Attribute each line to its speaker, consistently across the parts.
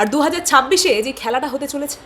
Speaker 1: আর দু হাজার ছাব্বিশে যে খেলাটা হতে চলেছে,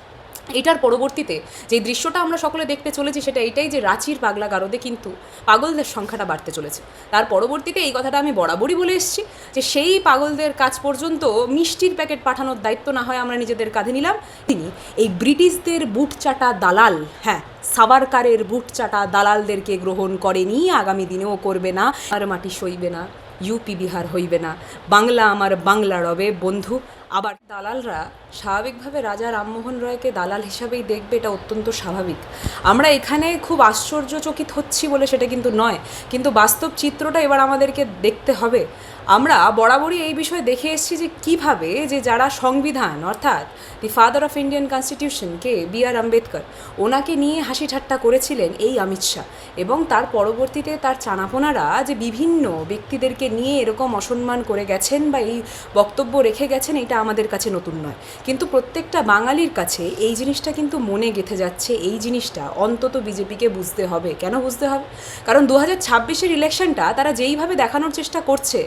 Speaker 1: এটার পরবর্তীতে যে দৃশ্যটা আমরা সকলে দেখতে চলেছি সেটা এটাই যে রাঁচির পাগলা গারদে কিন্তু পাগলদের সংখ্যাটা বাড়তে চলেছে। তার পরবর্তীতে এই কথাটা আমি বরাবরই বলে এসেছি যে সেই পাগলদের কাজ পর্যন্ত মিষ্টির প্যাকেট পাঠানোর দায়িত্ব না হয় আমরা নিজেদের কাঁধে নিলাম। তিনি এই ব্রিটিশদের বুট চাটা দালাল হ্যাঁ সাবারকারের বুট চাটা দালালদেরকে গ্রহণ করেনি, আগামী দিনেও করবে না, আর মাটি সইবে না। ইউপি, বিহার হইবে না। বাংলা আমার বাংলা রবে, বন্ধু। আবার দালালরা স্বাভাবিকভাবে রাজা রামমোহন রয়কে দালাল হিসাবেই দেখবে, এটা অত্যন্ত স্বাভাবিক। আমরা এখানে খুব আশ্চর্যচকিত হচ্ছি বলে সেটা কিন্তু নয়। কিন্তু বাস্তব চিত্রটা এবার আমাদেরকে দেখতে হবে। আমরা বরাবরই এই বিষয়ে দেখে এসেছি যে কীভাবে যে যারা সংবিধান, অর্থাৎ দি ফাদার অফ ইন্ডিয়ান কনস্টিটিউশনকে বি আর আম্বেদকর, ওনাকে নিয়ে হাসি ঠাট্টা করেছিলেন এই অমিত শাহ এবং তার পরবর্তীতে তার চানাপোনারা যে বিভিন্ন ব্যক্তিদেরকে নিয়ে এরকম অসম্মান করে গেছেন বা এই বক্তব্য রেখে গেছেন, এটা আমাদের কাছে নতুন নয়। কিন্তু প্রত্যেকটা বাঙালির কাছে এই জিনিসটা কিন্তু মনে গেঁথে যাচ্ছে, এই জিনিসটা অন্তত বিজেপিকে বুঝতে হবে। কেন বুঝতে হবে? কারণ দু হাজার ছাব্বিশের ইলেকশনটা তারা যেইভাবে দেখানোর চেষ্টা করছে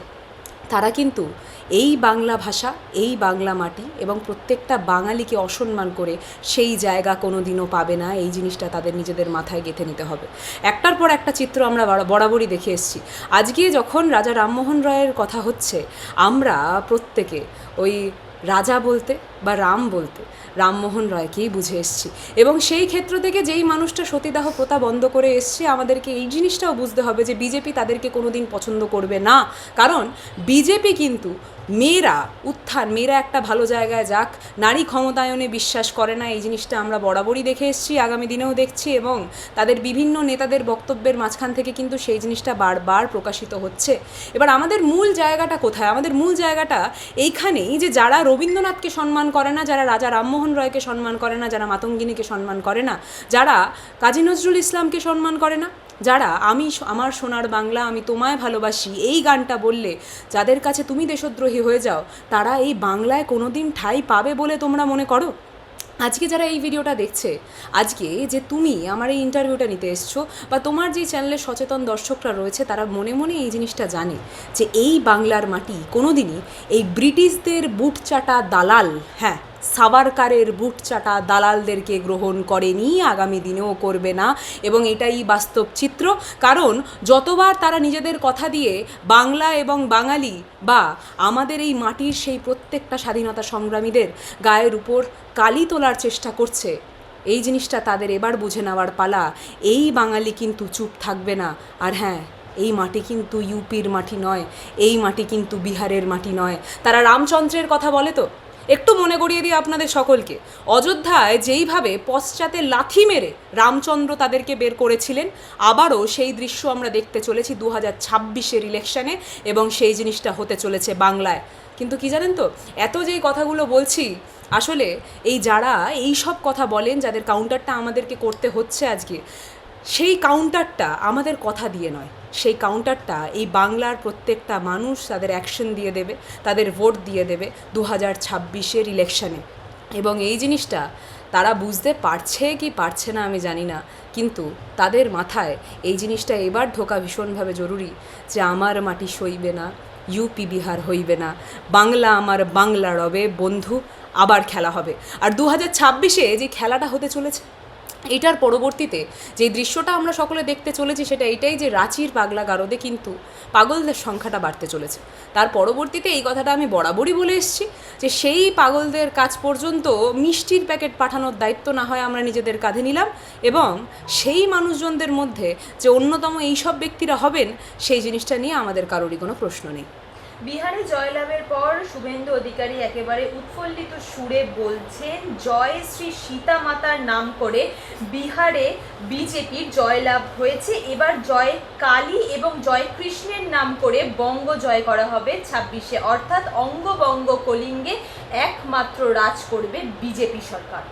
Speaker 1: তারা কিন্তু এই বাংলা ভাষা, এই বাংলা মাটি এবং প্রত্যেকটা বাঙালিকে অসম্মান করে সেই জায়গা কোনো দিনও পাবে না। এই জিনিসটা তাদের নিজেদের মাথায় গেঁথে নিতে হবে। একটার পর একটা চিত্র আমরা বরা- বরাবরই দেখে এসেছি। আজকে যখন রাজা রামমোহন রায়ের কথা হচ্ছে, আমরা প্রত্যেকে ওই রাজা বলতে বা রাম বলতে রামমোহন রায়কেই বুঝে এসছি। এবং সেই ক্ষেত্র থেকে যেই মানুষটা সতীদাহ প্রথা বন্ধ করে এসছে, আমাদেরকে এই জিনিসটাও বুঝতে হবে যে বিজেপি তাদেরকে কোনো দিন পছন্দ করবে না। কারণ বিজেপি কিন্তু মেয়েরা উত্থান, মেয়েরা একটা ভালো জায়গায় যাক, নারী ক্ষমতায়নে বিশ্বাস করে না, এই জিনিসটা আমরা বরাবরই দেখে এসেছি, আগামী দিনেও দেখছি এবং তাদের বিভিন্ন নেতাদের বক্তব্যের মাঝখান থেকে কিন্তু সেই জিনিসটা বারবার প্রকাশিত হচ্ছে। এবার আমাদের মূল জায়গাটা কোথায়? আমাদের মূল জায়গাটা এইখানেই যে যারা রবীন্দ্রনাথকে সম্মান করে না, যারা রাজা রামমোহন রয়কে সম্মান করে না, যারা মাতঙ্গিনীকে সম্মান করে না, যারা কাজী নজরুল ইসলামকে সম্মান করে না, যারা আমি আমার সোনার বাংলা আমি তোমায় ভালোবাসি, এই গানটা বললে যাদের কাছে তুমি দেশদ্রোহী হয়ে যাও, তারা এই বাংলায় কোনোদিন ঠাই পাবে বলে তোমরা মনে করো? আজকে যারা এই ভিডিওটা দেখছে, আজকে যে তুমি আমার এই ইন্টারভিউটা নিতে এসছো বা তোমার যে চ্যানেলের সচেতন দর্শকরা রয়েছে, তারা মনে মনে এই জিনিসটা জানে যে এই বাংলার মাটি কোনোদিনই এই ব্রিটিশদের বুট চাটা দালাল হ্যাঁ সাবারকারের বুট চাটা দালালদেরকে গ্রহণ করেনি, আগামী দিনেও করবে না, এবং এটাই বাস্তব চিত্র। কারণ যতবার তারা নিজেদের কথা দিয়ে বাংলা এবং বাঙালি বা আমাদের এই মাটির সেই প্রত্যেকটা স্বাধীনতা সংগ্রামীদের গায়ের উপর কালি তোলার চেষ্টা করছে, এই জিনিসটা তাদের এবার বুঝে নেওয়ার পালা। এই বাঙালি কিন্তু চুপ থাকবে না। আর হ্যাঁ এই মাটি কিন্তু ইউপির মাটি নয়, এই মাটি কিন্তু বিহারের মাটি নয়। তারা রামচন্দ্রের কথা বলে তো? একটু মনে করিয়ে দিই আপনাদের সকলকে। অযোধ্যায় যেইভাবে পশ্চাতে লাথি মেরে রামচন্দ্র তাদেরকে বের করেছিলেন, আবারও সেই দৃশ্য আমরা দেখতে চলেছি দু হাজার ছাব্বিশের ইলেকশনে এবং সেই জিনিসটা হতে চলেছে বাংলায়। কিন্তু কি জানেন তো, এত যেই কথাগুলো বলছি, আসলে এই যারা এই সব কথা বলেন, যাদের কাউন্টারটা আমাদেরকে করতে হচ্ছে আজকে সেই কাউন্টারটা আমাদের কথা দিয়ে নয়। সেই কাউন্টারটা এই বাংলার প্রত্যেকটা মানুষ তাদের অ্যাকশন দিয়ে দেবে, তাদের ভোট দিয়ে দেবে দু হাজার ছাব্বিশের ইলেকশানে এবং এই জিনিসটা তারা বুঝতে পারছে কি পারছে না আমি জানি না, কিন্তু তাদের মাথায় এই জিনিসটা এবার ঢোকা ভীষণভাবে জরুরি যে আমার মাটি সইবে না ইউপি বিহার হইবে না, বাংলা আমার বাংলা রবে, বন্ধু, আবার খেলা হবে। আর দু হাজার ছাব্বিশে যে খেলাটা হতে চলেছে এটার পরবর্তীতে যে দৃশ্যটা আমরা সকলে দেখতে চলেছি সেটা এটাই যে রাঁচির পাগলা গারদে কিন্তু পাগলদের সংখ্যাটা বাড়তে চলেছে। তার পরবর্তীতে এই কথাটা আমি বরাবরই বলে এসেছি যে সেই পাগলদের কাজ পর্যন্ত মিষ্টির প্যাকেট পাঠানোর দায়িত্ব না হয় আমরা নিজেদের কাঁধে নিলাম এবং সেই মানুষজনদের মধ্যে যে অন্যতম এইসব ব্যক্তিরা হবেন, সেই জিনিসটা নিয়ে আমাদের কারোরই কোনো প্রশ্ন নেই।
Speaker 2: বিহারে জয়লাভের পর শুভেন্দু অধিকারী একেবারে উৎফুল্লিত সুরে বলছেন, জয় শ্রী সীতা মাতার নাম করে বিহারে বিজেপির জয়লাভ হয়েছে। এবার জয় কালী এবং জয় কৃষ্ণের নাম করে বঙ্গ জয় করা হবে ছাব্বিশে। অর্থাৎ অঙ্গবঙ্গ কলিঙ্গে একমাত্র রাজ করবে বিজেপি সরকার।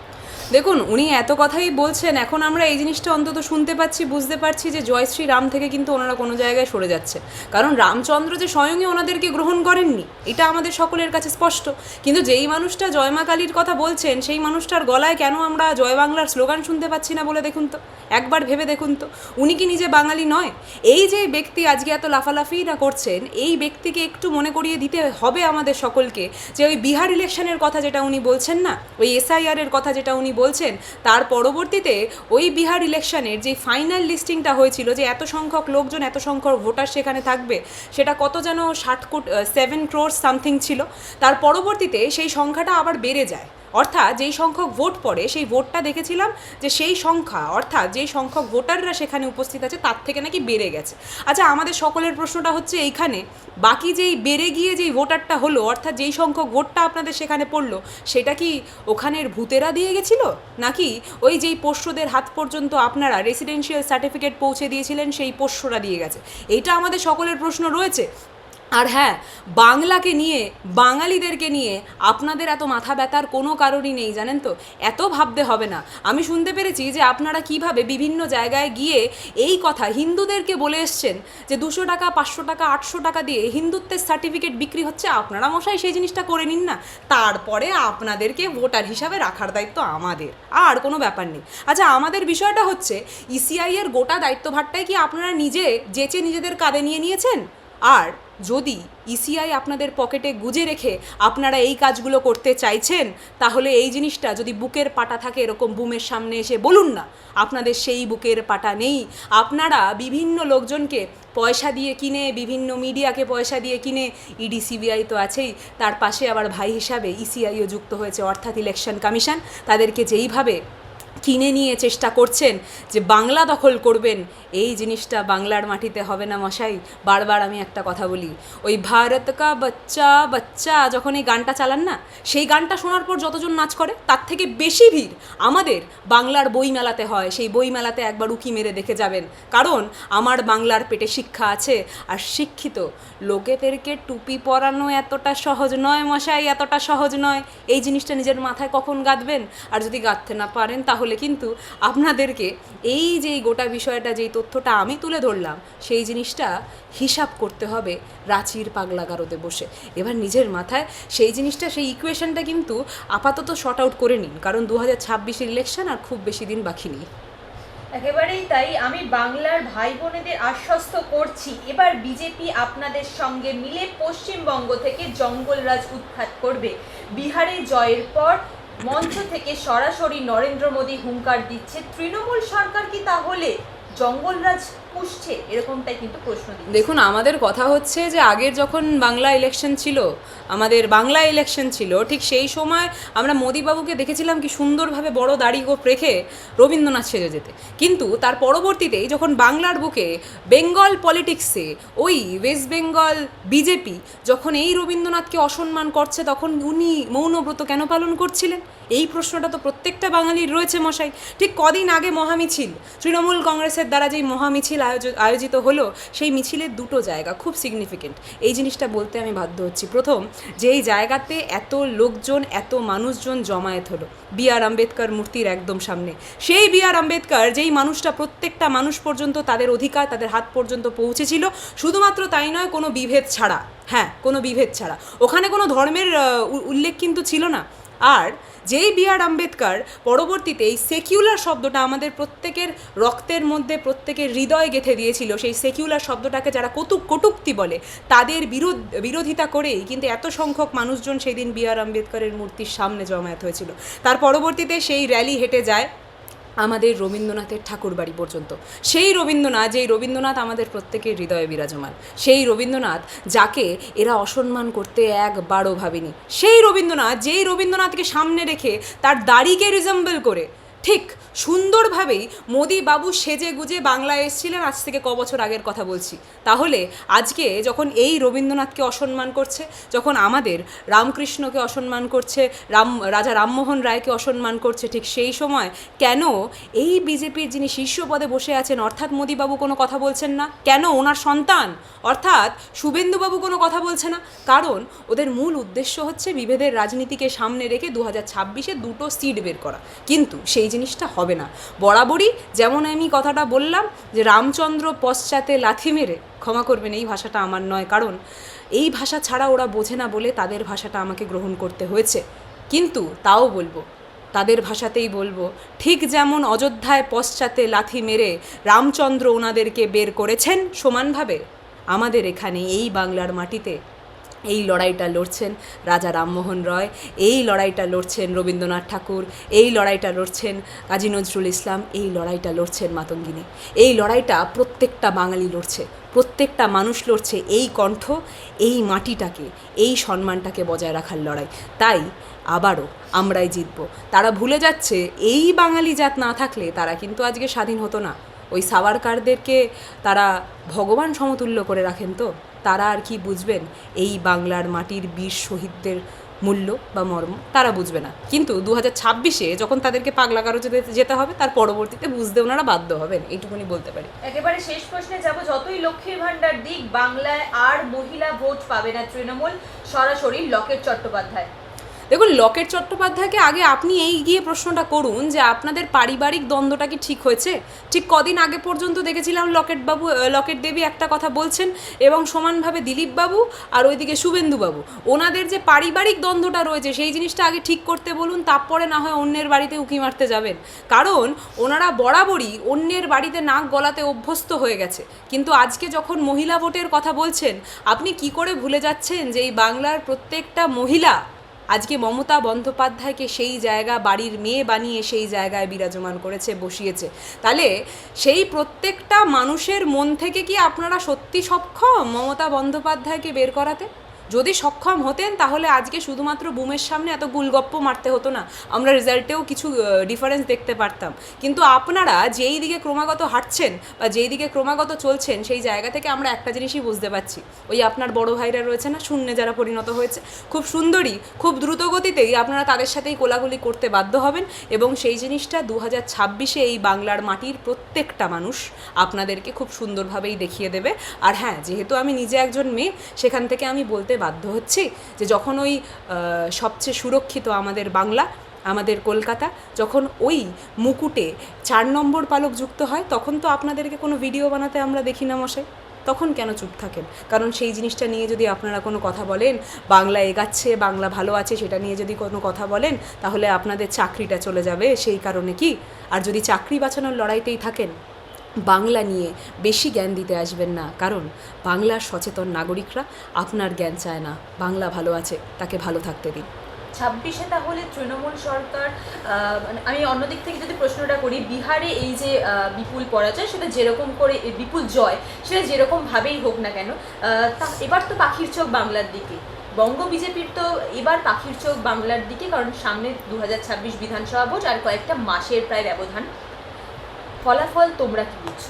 Speaker 1: দেখুন, উনি এত কথাই বলছেন, এখন আমরা এই জিনিসটা অন্তত শুনতে পাচ্ছি, বুঝতে পারছি যে জয়শ্রী রাম থেকে কিন্তু ওনারা কোনো জায়গায় সরে যাচ্ছে। কারণ রামচন্দ্র যে স্বয়ংই ওনাদেরকে গ্রহণ করেননি, এটা আমাদের সকলের কাছে স্পষ্ট। কিন্তু যেই মানুষটা জয়মা কালীর কথা বলছেন, সেই মানুষটার গলায় কেন আমরা জয় বাংলার স্লোগান শুনতে পাচ্ছি না বলে দেখুন তো? একবার ভেবে দেখুন তো। উনি কি নিজে বাঙালি নয়? এই যে ব্যক্তি আজকে এত লাফালাফি না করছেন, এই ব্যক্তিকে একটু মনে করিয়ে দিতে হবে আমাদের সকলকে যে ওই বিহার ইলেকশনের কথা যেটা উনি বলছেন না, ওই এসআইআর এর কথা যেটা উনি বলছেন, তার পরবর্তীতে ওই বিহার ইলেকশনের যে ফাইনাল লিস্টিংটা হয়েছিল, যে এত সংখ্যক লোকজন, এত সংখ্যক ভোটার সেখানে থাকবে, সেটা কত যেন ষাট কোট সেভেন ক্রোর সামথিং ছিল, তার পরবর্তীতে সেই সংখ্যাটা আবার বেড়ে যায়। অর্থাৎ যেই সংখ্যক ভোট পড়ে, সেই ভোটটা দেখেছিলাম যে সেই সংখ্যা, অর্থাৎ যেই সংখ্যক ভোটাররা সেখানে উপস্থিত আছে, তার থেকে নাকি বেড়ে গেছে। আচ্ছা আমাদের সকলের প্রশ্নটা হচ্ছে এইখানে, বাকি যেই বেড়ে গিয়ে যেই ভোটারটা হলো, অর্থাৎ যেই সংখ্যক ভোটটা আপনাদের সেখানে পড়ল, সেটা কি ওখানের ভূতেরা দিয়ে গেছিল? নাকি ওই যেই পোষ্যদের হাত পর্যন্ত আপনারা রেসিডেন্সিয়াল সার্টিফিকেট পৌঁছে দিয়েছিলেন, সেই পোষ্যরা দিয়ে গেছে? এইটা আমাদের সকলের প্রশ্ন রয়েছে। আর হ্যাঁ বাংলাকে নিয়ে, বাঙালিদেরকে নিয়ে আপনাদের এত মাথা ব্যথার কোনো কারণই নেই, জানেন তো? এত ভাবতে হবে না। আমি শুনতে পেরেছি যে আপনারা কীভাবে বিভিন্ন জায়গায় গিয়ে এই কথা হিন্দুদেরকে বলে এসছেন যে দুশো টাকা, পাঁচশো টাকা, আটশো টাকা দিয়ে হিন্দুত্বের সার্টিফিকেট বিক্রি হচ্ছে। আপনারা মশাই সেই জিনিসটা করে নিন না। তারপরে আপনাদেরকে ভোটার হিসাবে রাখার দায়িত্ব আমাদের। আর কোনো ব্যাপার নেই। আচ্ছা আমাদের বিষয়টা হচ্ছে ইসিআই এর গোটা দায়িত্বভারটাই কি আপনারা নিজে যেচে নিজেদের কাঁধে নিয়ে নিয়েছেন? আর যদি ইসিআই আপনাদের পকেটে গুজে রেখে আপনারা এই কাজগুলো করতে চাইছেন, তাহলে এই জিনিসটা যদি বুকের পাটা থাকে, এরকম বুমের সামনে এসে বলুন না, আপনাদের সেই বুকের পাটা নেই। আপনারা বিভিন্ন লোকজনকে পয়সা দিয়ে কিনে, বিভিন্ন মিডিয়াকে পয়সা দিয়ে কিনে ইডি সিবিআই তো আছেই, তার পাশে আবার ভাই হিসাবে ইসিআইও যুক্ত হয়েছে, অর্থাৎ ইলেকশন কমিশন তাদেরকে যেইভাবে কিনে নিয়ে চেষ্টা করছেন যে বাংলা দখল করবেন। এই জিনিসটা বাংলার মাটিতে হবে না মশাই। বারবার আমি একটা কথা বলি। ওই ভারত কা বাচ্চা বাচ্চা যখন এই গানটা চালান না, সেই গানটা শোনার পর যতজন নাচ করে, তার থেকে বেশি ভিড় আমাদের বাংলার বই মেলাতে হয়। সেই বই মেলাতে একবার উকি মেরে দেখে যাবেন। কারণ আমার বাংলার পেটে শিক্ষা আছে। আর শিক্ষিত লোকেদেরকে টুপি পরানো এতটা সহজ নয় মশাই, এতটা সহজ নয়। এই জিনিসটা নিজের মাথায় কখন গাঁথবেন আর যদি গাঁথতে না পারেন, তাহলে কিন্তু আপনাদেরকে এই যে গোটা বিষয়টা, যেই তথ্যটা আমি তুলে ধরলাম, সেই জিনিসটা হিসাব করতে হবে রাঁচির পাগলাগারোতে বসে। এবার নিজের মাথায় সেই জিনিসটা, সেই ইকুয়েশনটা কিন্তু আপাতত শর্ট আউট করে নিন, কারণ দু হাজার ছাব্বিশের ইলেকশন আর খুব বেশি দিন বাকি নেই।
Speaker 2: একেবারেই তাই, আমি বাংলার ভাই বোনেদের আশ্বস্ত করছি, এবার বিজেপি আপনাদের সঙ্গে মিলে পশ্চিমবঙ্গ থেকে জঙ্গলরাজ উৎখাত করবে। বিহারে জয়ের পর মঞ্চ থেকে সরাসরি নরেন্দ্র মোদী হুঙ্কার দিচ্ছে তৃণমূল সরকার কি তাহলে? জঙ্গলরাজ পুষছে, এরকমটাই কিন্তু প্রশ্ন
Speaker 1: দেখুন, আমাদের কথা হচ্ছে যে আগের যখন বাংলা ইলেকশন ছিল, আমাদের বাংলা ইলেকশন ছিল, ঠিক সেই সময় আমরা মোদিবাবুকে দেখেছিলাম কি সুন্দরভাবে বড় দাড়ি গোপ রেখে রবীন্দ্রনাথ সেজে যেতে। কিন্তু তার পরবর্তীতে যখন বাংলার বুকে বেঙ্গল পলিটিক্সে ওই ওয়েস্ট বেঙ্গল বিজেপি যখন এই রবীন্দ্রনাথকে অসম্মান করছে, তখন উনি মৌনব্রত কেন পালন করছিলেন? এই প্রশ্নটা তো প্রত্যেকটা বাঙালির রয়েছে মশাই। ঠিক কদিন আগে মহামিছিল। তৃণমূল কংগ্রেসের দ্বারা যেই মহামিছিল আয়োজ- আয়োজিত হলো, সেই মিছিলের দুটো জায়গা খুব সিগনিফিকেন্ট এই জিনিসটা বলতে আমি বাধ্য হচ্ছি। প্রথম যে এই জায়গাতে এত লোকজন, এত মানুষজন জমায়েত হলো, বি আর আম্বেদকর মূর্তির একদম সামনে। সেই বি আর আম্বেদকর যেই মানুষটা প্রত্যেকটা মানুষ পর্যন্ত তাদের অধিকার, তাদের হাত পর্যন্ত পৌঁছেছিল, শুধুমাত্র তাই নয়, কোনো বিভেদ ছাড়া। হ্যাঁ কোনো বিভেদ ছাড়া। ওখানে কোনো ধর্মের উল্লেখ কিন্তু ছিল না। আর যেই বি আর আম্বেদকর পরবর্তীতে এই সেকিউলার শব্দটা আমাদের প্রত্যেকের রক্তের মধ্যে প্রত্যেকের হৃদয় গেঁথে দিয়েছিল। সেই সেকিউলার শব্দটাকে যারা কতুক কটুক্তি বলে, তাদের বিরোধ, বিরোধিতা করেই কিন্তু এত সংখ্যক মানুষজন সেই দিন বি আর আম্বেদকরের মূর্তির সামনে জমায়েত হয়েছিল। তার পরবর্তীতে সেই র্যালি হেঁটে যায় আমাদের রবীন্দ্রনাথের ঠাকুরবাড়ি পর্যন্ত। সেই রবীন্দ্রনাথ, যেই রবীন্দ্রনাথ আমাদের প্রত্যেকের হৃদয়ে বিরাজমান, সেই রবীন্দ্রনাথ যাকে এরা অসম্মান করতে একবারও ভাবেনি। সেই রবীন্দ্রনাথ, যেই রবীন্দ্রনাথকে সামনে রেখে তার দাড়িকে রিজেম্বল করে, ঠিক সুন্দরভাবেই মোদি বাবু সেজে গুজে বাংলায় এসেছিলেন, আজ থেকে ক বছর আগের কথা বলছি। তাহলে আজকে যখন এই রবীন্দ্রনাথকে অসম্মান করছে, যখন আমাদের রামকৃষ্ণকে অসম্মান করছে, রাম, রাজা রামমোহন রায়কে অসম্মান করছে, ঠিক সেই সময় কেন এই বিজেপির যিনি শীর্ষ পদে বসে আছেন, অর্থাৎ মোদিবাবু কোনো কথা বলছেন না? কেন ওনার সন্তান? অর্থাৎ শুভেন্দুবাবু কোনো কথা বলছে না? কারণ ওদের মূল উদ্দেশ্য হচ্ছে বিভেদের রাজনীতিকে সামনে রেখে দু হাজার ছাব্বিশে দুটো সিট বের করা। কিন্তু সেই জিনিসটা হবে না। বরাবরই যেমন আমি কথাটা বললাম যে রামচন্দ্র পশ্চাতে লাথি মেরে, ক্ষমা করবেন, এই ভাষাটা আমার নয়। কারণ এই ভাষা ছাড়া ওরা বোঝে না বলে তাদের ভাষাটা আমাকে গ্রহণ করতে হয়েছে। কিন্তু তাও বলব, তাদের ভাষাতেই বলব, ঠিক যেমন অযোধ্যায় পশ্চাতে লাথি মেরে রামচন্দ্র ওনাদেরকে বের করেছেন, সমানভাবে আমাদের এখানে এই বাংলার মাটিতে এই লড়াইটা লড়ছেন রাজা রামমোহন রয়, এই লড়াইটা লড়ছেন রবীন্দ্রনাথ ঠাকুর, এই লড়াইটা লড়ছেন কাজী নজরুল ইসলাম, এই লড়াইটা লড়ছেন মাতঙ্গিনী। এই লড়াইটা প্রত্যেকটা বাঙালি লড়ছে, প্রত্যেকটা মানুষ লড়ছে এই কণ্ঠ, এই মাটিটাকে, এই সম্মানটাকে বজায় রাখার লড়াই। তাই আবারও আমরাই জিতব। তারা ভুলে যাচ্ছে, এই বাঙালি জাত না থাকলে তারা কিন্তু আজকে স্বাধীন হতো না। ওই সাভারকারদেরকে তারা ভগবান সমতুল্য করে রাখেন তো। তারা আর কি বুঝবেন এই বাংলার মাটির বীর শহীদদের মূল্য বা মর্ম, তারা বুঝবে না। কিন্তু দু হাজার ছাব্বিশে যখন তাদেরকে পাগলা কারও যেতে যেতে হবে, তার পরবর্তীতে বুঝতে ওনারা বাধ্য হবেন, এইটুকুনি বলতে পারি।
Speaker 2: একেবারে শেষ প্রশ্নে যাব, যতই লক্ষ্মীর ভাণ্ডার দিক, বাংলায় আর মহিলা ভোট পাবে না তৃণমূল, সরাসরি লকেট চট্টোপাধ্যায়।
Speaker 1: দেখুন, লকেট চট্টোপাধ্যায়কে আগে আপনি এই গিয়ে প্রশ্নটা করুন যে আপনাদের পারিবারিক দ্বন্দ্বটা কি ঠিক হয়েছে? ঠিক কদিন আগে পর্যন্ত দেখেছিলাম লকেট বাবু লকেট দেবী একটা কথা বলছেন এবং সমানভাবে দিলীপ বাবু আর ওইদিকে শুভেন্দু বাবু। ওনাদের যে পারিবারিক দ্বন্দ্বটা রয়েছে, সেই জিনিসটা আগে ঠিক করতে বলুন, তারপরে না হয় অন্যের বাড়িতে উঁকি মারতে যাবেন। কারণ ওনারা বরাবরই অন্যের বাড়িতে নাক গলাতে অভ্যস্ত হয়ে গেছে। কিন্তু আজকে যখন মহিলা ভোটের কথা বলছেন, আপনি কি করে ভুলে যাচ্ছেন যে এই বাংলার প্রত্যেকটা মহিলা আজকে মমতা বন্দ্যোপাধ্যায়কে সেই জায়গা বাড়ির মেয়ে বানিয়ে সেই জায়গায় বিরাজমান করেছে, বসিয়েছে। তাহলে সেই প্রত্যেকটা মানুষের মন থেকে কি আপনারা সত্যি সক্ষম মমতা বন্দ্যোপাধ্যায়কে বের করাতে? যদি সক্ষম হতেন, তাহলে আজকে শুধুমাত্র বুমের সামনে এত গুলগপ্প মারতে হতো না। আমরা রেজাল্টেও কিছু ডিফারেন্স দেখতে পারতাম। কিন্তু আপনারা যেই দিকে ক্রমাগত হাঁটছেন বা যেই দিকে ক্রমাগত চলছেন, সেই জায়গা থেকে আমরা একটা জিনিসই বুঝতে পারছি। ওই আপনার বড় ভাইরা রয়েছে না, শূন্যে যারা পরিণত হয়েছে। খুব সুন্দরী, খুব দ্রুত গতিতেই আপনারা তাদের সাথেই কোলাগুলি করতে বাধ্য হবেন এবং সেই জিনিসটা দু হাজার ছাব্বিশে এই বাংলার মাটির প্রত্যেকটা মানুষ আপনাদেরকে খুব সুন্দরভাবেই দেখিয়ে দেবে। আর হ্যাঁ যেহেতু আমি নিজে একজন মেয়ে, সেখান থেকে আমি বলতে বাধ্য হচ্ছি যে যখন ওই সবচেয়ে সুরক্ষিত আমাদের বাংলা, আমাদের কলকাতা, যখন ওই মুকুটে চার নম্বর পালক যুক্ত হয়, তখন তো আপনাদেরকে কোনো ভিডিও বানাতে আমরা দেখি না মশাই। তখন কেন চুপ থাকেন? কারণ সেই জিনিসটা নিয়ে যদি আপনারা কোনো কথা বলেন, বাংলা এগাচ্ছে, বাংলা ভালো আছে সেটা নিয়ে যদি কোনো কথা বলেন, তাহলে আপনাদের চাকরিটা চলে যাবে। সেই কারণে কি? আর যদি চাকরি বাঁচানোর লড়াইতেই থাকেন বাংলা নিয়ে বেশি জ্ঞান দিতে আসবেন না। কারণ বাংলার সচেতন নাগরিকরা আপনার জ্ঞান চায় না। বাংলা ভালো আছে, তাকে ভালো থাকতে দিন।
Speaker 2: ছাব্বিশে তাহলে তৃণমূল সরকার মানে আমি অন্যদিক থেকে যদি প্রশ্নটা করি, বিহারে এই যে বিপুল পরাজয়, সেটা যেরকম করে বিপুল জয়, সেটা যেরকমভাবেই হোক না কেন তা এবার তো পাখির চোখ বাংলার দিকে। বঙ্গ বিজেপির তো এবার পাখির চোখ বাংলার দিকে, কারণ সামনে দু হাজার ছাব্বিশ বিধানসভা ভোট আর কয়েকটা মাসের প্রায় ব্যবধান। ফলাফল তোমরা কি বুঝছ?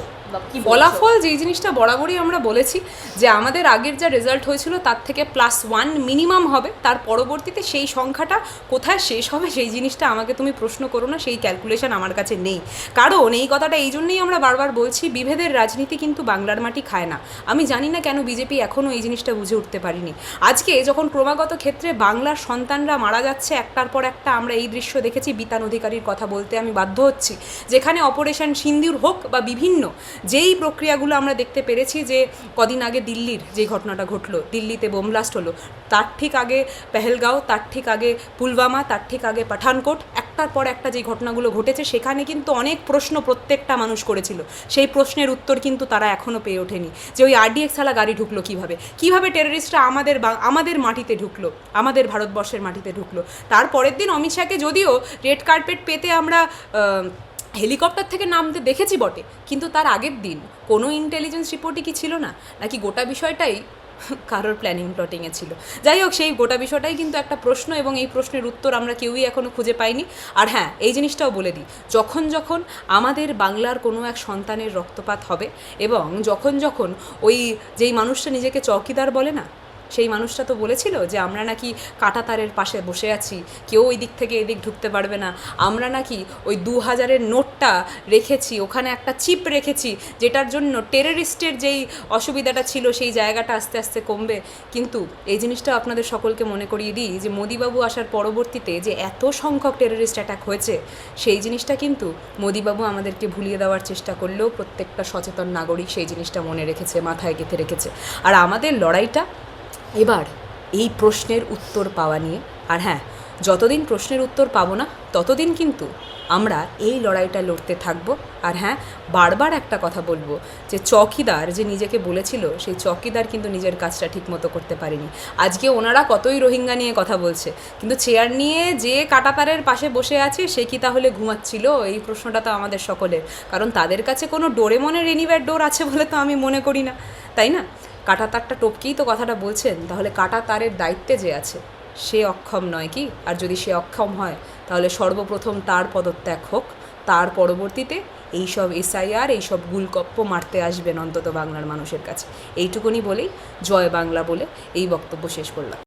Speaker 2: কি
Speaker 1: ফলাফল যেই জিনিসটা বরাবরই আমরা বলেছি যে আমাদের আগের যা রেজাল্ট হয়েছিল তার থেকে প্লাস ওয়ান মিনিমাম হবে তার পরবর্তীতে সেই সংখ্যাটা কোথায় শেষ হবে সেই জিনিসটা আমাকে তুমি প্রশ্ন করো না সেই ক্যালকুলেশন আমার কাছে নেই। কারণ এই কথাটা এই জন্যই আমরা বারবার বলছি বিভেদের রাজনীতি কিন্তু বাংলার মাটি খায় না। আমি জানি না কেন বিজেপি এখনও এই জিনিসটা বুঝে উঠতে পারিনি। আজকে যখন ক্রমাগত ক্ষেত্রে বাংলার সন্তানরা মারা যাচ্ছে একটার পর একটা আমরা এই দৃশ্য দেখেছি বিতান অধিকারীর কথা বলতে আমি বাধ্য হচ্ছি যেখানে অপারেশন সিন্দুর হোক বা বিভিন্ন যেই প্রক্রিয়াগুলো আমরা দেখতে পেরেছি যে কদিন আগে দিল্লির যে ঘটনাটা ঘটলো, দিল্লিতে বোম ব্লাস্ট হলো, তার ঠিক আগে পেহেলগাঁও, তার ঠিক আগে পুলওয়ামা, তার ঠিক আগে পাঠানকোট, একটার পর একটা যে ঘটনাগুলো ঘটেছে, সেখানে কিন্তু অনেক প্রশ্ন প্রত্যেকটা মানুষ করেছিল। সেই প্রশ্নের উত্তর কিন্তু তারা এখনও পেয়ে ওঠেনি যে ওই আরডিএক্স আলা গাড়ি ঢুকলো কীভাবে? কীভাবে টেররিস্টরা আমাদের আমাদের মাটিতে ঢুকলো? আমাদের ভারতবর্ষের মাটিতে ঢুকলো? তারপরের দিন অমিত শাহকে যদিও রেড কার্পেট পেতে আমরা হেলিকপ্টার থেকে নামতে দেখেছি বটে, কিন্তু তার আগের দিন কোনো ইন্টেলিজেন্স রিপোর্টই কি ছিল না? নাকি গোটা বিষয়টাই কারোর প্ল্যানিং প্লটিংয়ে ছিল? যাই হোক, সেই গোটা বিষয়টাই কিন্তু একটা প্রশ্ন এবং এই প্রশ্নের উত্তর আমরা কেউই এখনও খুঁজে পাইনি। আর হ্যাঁ এই জিনিসটাও বলে দিই, যখন যখন আমাদের বাংলার কোনো এক সন্তানের রক্তপাত হবে এবং যখন যখন ওই যেই মানুষটা নিজেকে চৌকিদার বলে না সেই মানুষটা তো বলেছিল যে আমরা নাকি কাঁটাতারের পাশে বসে আছি, কেউ ওই দিক থেকে এদিক ঢুকতে পারবে না। আমরা নাকি ওই দু হাজারের নোটটা রেখেছি, ওখানে একটা চিপ রেখেছি, যেটার জন্য টেররিস্টের যেই অসুবিধাটা ছিল সেই জায়গাটা আস্তে আস্তে কমবে। কিন্তু এই জিনিসটা আপনাদের সকলকে মনে করিয়ে দিই যে মোদিবাবু আসার পরবর্তীতে যে এত সংখ্যক টেররিস্ট অ্যাটাক হয়েছে, সেই জিনিসটা কিন্তু মোদিবাবু আমাদেরকে ভুলিয়ে দেওয়ার চেষ্টা করলেও প্রত্যেকটা সচেতন নাগরিক সেই জিনিসটা মনে রেখেছে, মাথায় গেঁথে রেখেছে। আর আমাদের লড়াইটা এবার এই প্রশ্নের উত্তর পাওয়া নিয়ে, আর হ্যাঁ যতদিন প্রশ্নের উত্তর পাবো না, ততদিন কিন্তু আমরা এই লড়াইটা লড়তে থাকব। আর হ্যাঁ বারবার একটা কথা বলব যে চকিদার যে নিজেকে বলেছিল, সেই চকিদার কিন্তু নিজের কাজটা ঠিকমতো করতে পারেনি। আজকে ওনারা কতই রোহিঙ্গা নিয়ে কথা বলছে, কিন্তু চেয়ার নিয়ে যে কাটাতারের পাশে বসে আছে, সে কি তাহলে ঘুমাচ্ছিল? এই প্রশ্নটা তো আমাদের সকলের। কারণ তাদের কাছে কোনো ডোরেমনের এনিওয়ার ডোর আছে বলে তো আমি মনে করি না, তাই না? কাটা তারটা টপকেই তো কথাটা বলছেন, তাহলে কাটা তারের দায়িত্বে যে আছে? সে অক্ষম নয় কি? আর যদি সে অক্ষম হয়, তাহলে সর্বপ্রথম তার পদত্যাগ হোক, তার পরবর্তীতে এইসব এসআইআর, এইসব গুলকপ্প মারতে আসবেন অন্তত বাংলার মানুষের কাছে। এইটুকুনি বলেই জয় বাংলা বলে এই বক্তব্য শেষ করলাম।